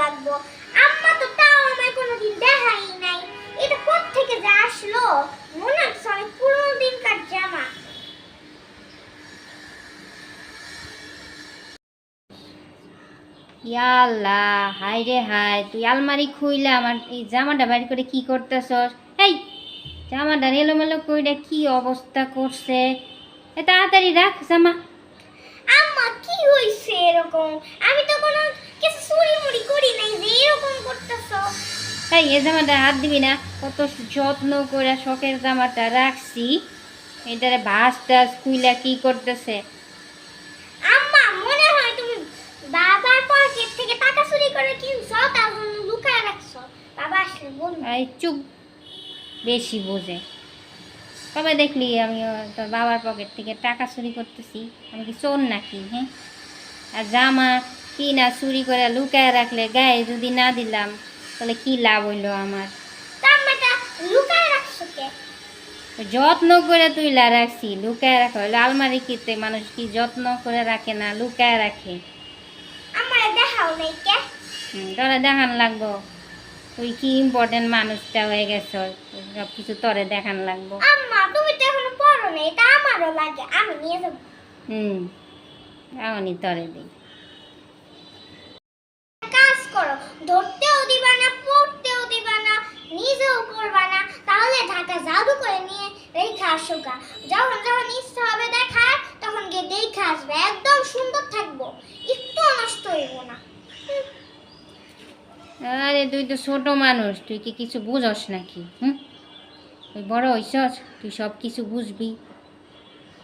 লাগবো। আম্মা তো তাও আমায় কোনোদিন দেখাই নাই। এটা কোত্থেকে যে আসলো? মনে হচ্ছে অনেক পুরোনো দিনকার জামা। ইয়াল্লা হাই রে হাই তুই আলমারি খুইলা আমার এই জামাটা বাড়ি করে কি করতেছস? এই জামাটা এলোমেলো কইরা কি অবস্থা করছে? এ তাড়াতাড়ি রাখ জামা। আম্মা কি হইছে এরকম? আমি তো কোনো কিছু চুরি মুড়ি করি নাই যে এরকম করতেছো এই এ জামাটা হাত দিবি না। কত যত্ন করে শখের জামাটা রাখছি। এটারে ভাস টাস খুইলা কি করতেছে? আম্মা মনে হয় তুমি বাবার পকেট থেকে টাকা চুরি করে কিনছো তার জন্য লুকায় রাখছো। বাবা আসলে বলব। এই চুপ। বেশি বোঝে। কবে দেখলি আমি তোর বাবার পকেট থেকে টাকা চুরি করতেছি। আমি কি চোর নাকি হ্যাঁ? আর জামা কি না চুরি করে লুকায় রাখলে গায়ে যদি না দিলাম তাহলে কি লাভ হইল আমার? যত্ন করে তুই লা রাখছি লুকায় রাখা। হইল আলমারি কিতে মানুষ কি যত্ন করে রাখে না লুকায় রাখে? তোরা দেখান লাগবো। তুই কি ইম্পর্টেন্ট মানুষটা হয়ে গেছ? সব কিছু তোরে দেখান লাগবো। আম্মা তুমি তো এখনও পড়ো নাই এটা আমারও লাগে আমি নিয়ে যাব। হুম এমনই তরে দিই কাজ করো ধরতেও দিবা না পড়তেও দিবা না নিজেও পড়বা না। তাহলে ঢাকা জাদু করে নিয়ে রেখে আসো গা। যখন যখন ইচ্ছা হবে দেখার তখন গিয়ে দেখে আসবে। একদম সুন্দর থাকব। একটু নষ্ট হইব না। আরে তুই তো ছোট মানুষ। তুই কি কিছু বুঝস নাকি? হুম? তুই বড় হইছস তুই সব কিছু বুঝবি।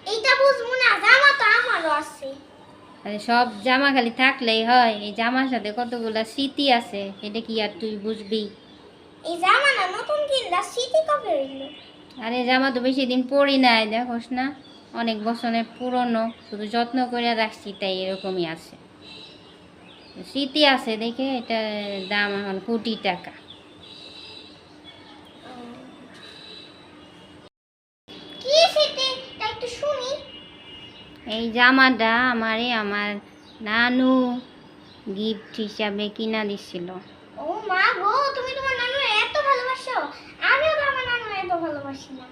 এইটা বুঝব না জামা তো আমারও আছে। আরে সব জামা খালি থাকলেই হয়। এই জামার সাথে কতগুলা স্মৃতি আছে এটা কি আর তুই বুঝবি? এই জামা না নতুন কিনলা স্মৃতি কবে হইল? আরে জামা তো বেশি দিন পরি নাই দেখোস না? অনেক বছরের পুরনো শুধু যত্ন করে রাখছি তাই এরকমই আছে। স্মৃতি আছে দেখে এটা দাম এখন কোটি টাকা কি স্মৃতি তা একটু শুনি এই জামাটা আমারে আমার নানু গিফট হিসাবে কিনা দিছিল। ও মা গো তুমি তোমার নানু এত ভালোবাসো? আমিও তো আমার নানু এত ভালোবাসি না।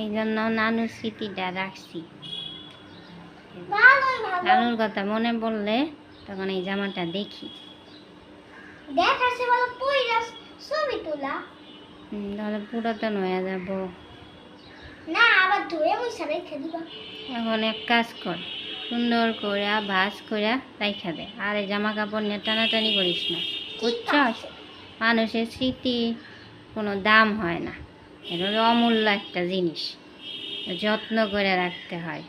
এই জন্য নানুর স্মৃতিটা রাখছি। ভালোই ভালো। নানুর কথা মনে পড়লে তখন এই জামাটা দেখি। তোলা। হুম, তাহলে পুরাতন হয়ে যাব। এখন এক কাজ কর, সুন্দর করে ভাজ করে রাইখা দে। আর এই জামা কাপড় নিয়ে টানাটানি করিস না, বুঝছস? মানুষের স্মৃতি কোনো দাম হয় না। এটা অমূল্য একটা জিনিস, যত্ন করে রাখতে হয়।